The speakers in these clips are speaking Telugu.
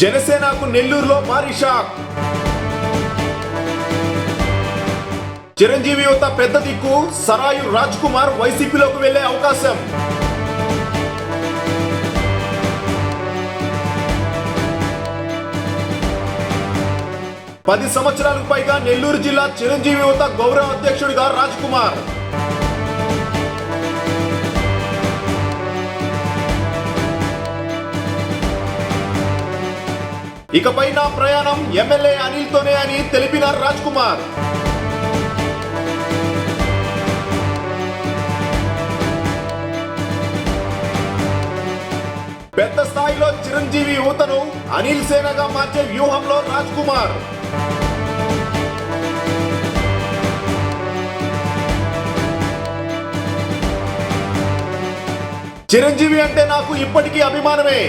జనసేనకు నెల్లూరులో భారీ షాక్. చిరంజీవి యువత పెద్ద దిక్కు సరాయు రాజ్ కుమార్ వైసీపీలోకి వెళ్ళే అవకాశం. పది సంవత్సరాలకు పైగా నెల్లూరు జిల్లా చిరంజీవి యువత గౌరవ అధ్యక్షుడిగా రాజ్ కుమార్ ఇకపై నా ప్రయాణం ఎమ్మెల్యే అనిల్తోనే అని తెలిపిన రాజ్ కుమార్. పెద్ద స్థాయిలో చిరంజీవి యువతను అనిల్ సేనగా మార్చే వ్యూహంలో రాజ్ కుమార్. చిరంజీవి అంటే నాకు ఇప్పటికీ అభిమానమే.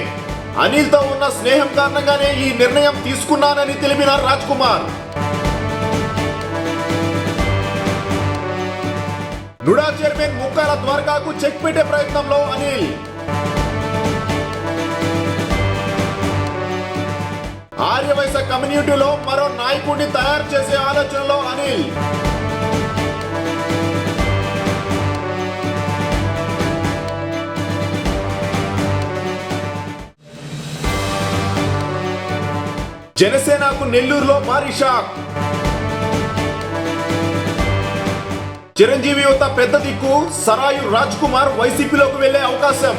అనిల్తో ఉన్న స్నేహం కారణంగానే ఈ నిర్ణయం తీసుకున్నానని తెలిపిన రాజ్ కుమార్ నుడా చైర్మన్ ముక్కాల ద్వారకాకు చెక్ పెట్టే ప్రయత్నంలో అనిల్. ఆర్యవైశ్య కమ్యూనిటీలో మరో నాయకుడిని తయారు చేసే ఆలోచనలో అనిల్. జనసేనకు నెల్లూరులో భారీ షాక్. చిరంజీవి యువత పెద్ద దిక్కు సరాయు రాజ్ కుమార్ వైసీపీలోకి వెళ్ళే అవకాశం.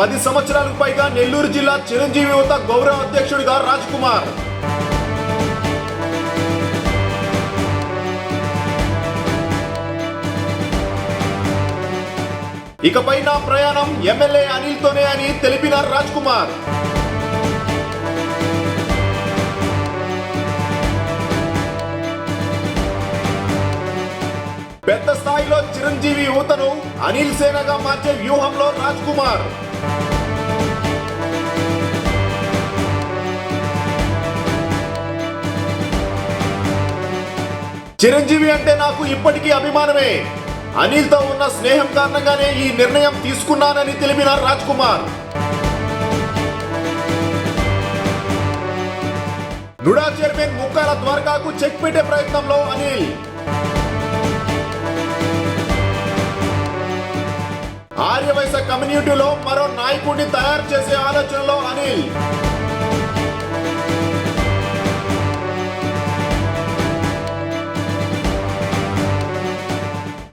పది సంవత్సరాలకు పైగా నెల్లూరు జిల్లా చిరంజీవి యువత గౌరవ అధ్యక్షుడిగా రాజ్ కుమార్. ఇకపై నా ప్రయాణం ఎమ్మెల్యే అనిల్తోనే అని తెలిపిన రాజ్ కుమార్ పెద్ద స్థాయిలో చిరంజీవి యువతను అనిల్ సేనగా మార్చే వ్యూహంలో రాజ్ కుమార్ చిరంజీవి అంటే నాకు ఇప్పటికీ అభిమానమే. అనిల్తో ఉన్న స్నేహం కారణంగానే ఈ నిర్ణయం తీసుకున్నానని తెలిపిన రాజ్ కుమార్ నుడా చైర్మన్ ముక్కాల ద్వారకాకు చెక్ పెట్టే ప్రయత్నంలో అనిల్. ఆర్యవైశ్య కమ్యూనిటీలో మరో నాయకుడిని తయారు చేసే ఆలోచనలో అనిల్.